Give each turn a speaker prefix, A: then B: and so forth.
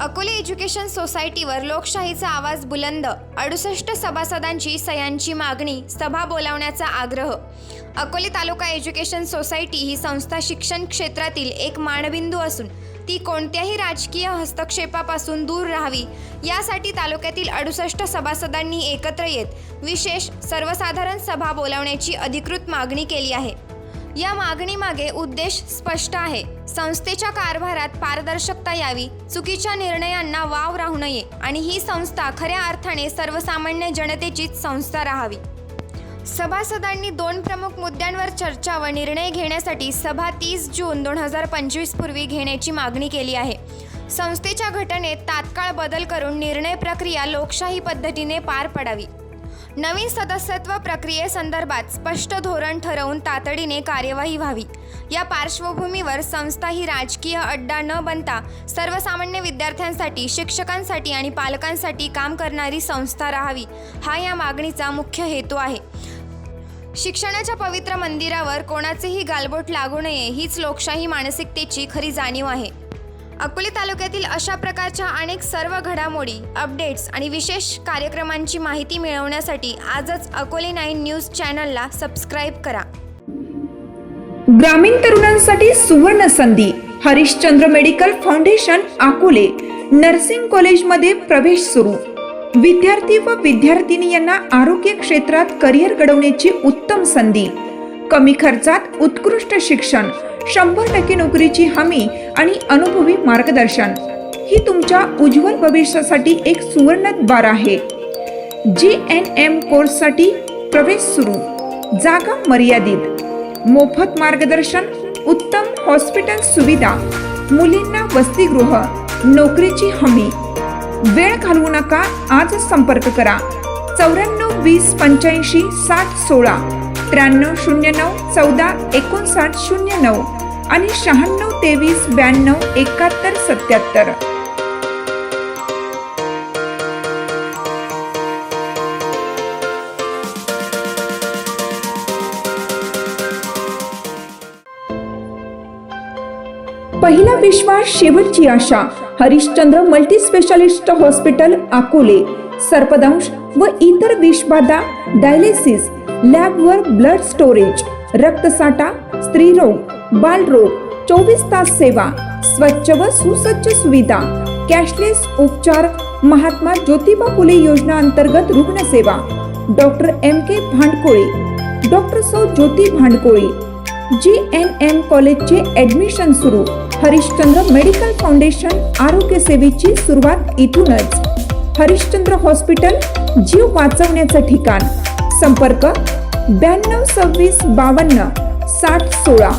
A: Akole education सोसायटीवर लोकशाहीचा आवाज बुलंद. अडुसष्ट सभासदांची सह्यांची मागणी सभा बोलावण्याचा आग्रह. अकोले तालुका एज्युकेशन सोसायटी ही संस्था शिक्षण क्षेत्रातील एक मानबिंदू असून ती कोणत्याही राजकीय हस्तक्षेपापासून दूर राहावी यासाठी तालुक्यातील अडुसष्ट सभासदांनी एकत्र येत विशेष सर्वसाधारण सभा बोलावण्याची अधिकृत मागणी केली आहे. या मागणीमागे उद्देश स्पष्ट आहे. संस्थेच्या कारभारात पारदर्शकता यावी चुकीच्या निर्णयांना वाव राहू नये आणि ही संस्था खऱ्या अर्थाने सर्वसामान्य जनतेचीच संस्था राहावी. सभासदांनी दोन प्रमुख मुद्द्यांवर चर्चा व निर्णय घेण्यासाठी सभा तीस जून दोन हजार पंचवीस पूर्वी घेण्याची मागणी केली आहे. संस्थेच्या घटनेत तात्काळ बदल करून निर्णय प्रक्रिया लोकशाही पद्धतीने पार पडावी. नवीन सदस्यत्व प्रक्रियेसंदर्भात स्पष्ट धोरण ठरवून तातडीने कार्यवाही व्हावी. या पार्श्वभूमीवर संस्था ही राजकीय अड्डा न बनता सर्वसामान्य विद्यार्थ्यांसाठी शिक्षकांसाठी आणि पालकांसाठी काम करणारी संस्था राहावी हा या मागणीचा मुख्य हेतू आहे. शिक्षणाच्या पवित्र मंदिरावर कोणाचेही गालबोट लागू नये हीच लोकशाही मानसिकतेची खरी जाणीव आहे. अकोले तालुक्यातील अशा प्रकारच्या अनेक सर्व घडामोडी अपडेट्स आणि विशेष कार्यक्रमांची माहिती मिळवण्यासाठी आजच अकोले नाईन न्यूज चॅनलला सबस्क्राईब करा.
B: ग्रामीण तरुणांसाठी सुवर्ण संधी Harishchandra medical foundation Akole nursing कॉलेजमध्ये प्रवेश सुरू. विद्यार्थी व विद्यार्थिनी यांना आरोग्य क्षेत्रात करिअर घडवण्याची उत्तम संधी. कमी खर्चात उत्कृष्ट शिक्षण शंभर टक्के नोकरीची हमी आणि अनुभवी मार्गदर्शन. ही तुमच्या उज्ज्वल भविष्यासाठी एक सुवर्ण द्वार आहे. जी एन एम कोर्ससाठी प्रवेश सुरू. जागा मर्यादित. मोफत मार्गदर्शन उत्तम हॉस्पिटल सुविधा मुलींना वसतिगृह नोकरीची हमी. वेळ घालवू नका आज संपर्क करा. चौऱ्याण्णव वीस पंच्याऐंशी साठ सोळा. त्र्याण्णव शून्य नऊ चौदा एकोणसाठ शून्य नऊ. आणि शहाण्णव तेवीस ब्याण्णव एकाहत्तर सत्याहत्तर. पहिला विश्वास शेवटची आशा. Harishchandra multi specialist hospital Akole. सर्पदंश व इतर विषबाधा डायलिसिस. लॅबवर ब्लड स्टोरेज. रक्तसाठा स्त्रीरोग बालरोग चोवीस तास सेवा स्वच्छ व सुसज्ज सुविधा कॅशलेस उपचार महात्मा ज्योतिबा फुले योजना अंतर्गत रुग्णसेवा doctor M K Bhandkole doctor सौ Jyoti Bhandkoli G N M कॉलेजचे ॲडमिशन सुरू हरिश्चंद्र मेडिकल फाउंडेशन आरोग्य सेवेची सुरुवात इथूनच. हरिश्चंद्र हॉस्पिटल जीव वाचवण्याचं ठिकाण. संपर्क ब्याण्णव सव्वीस बावन्न साठ सोळा.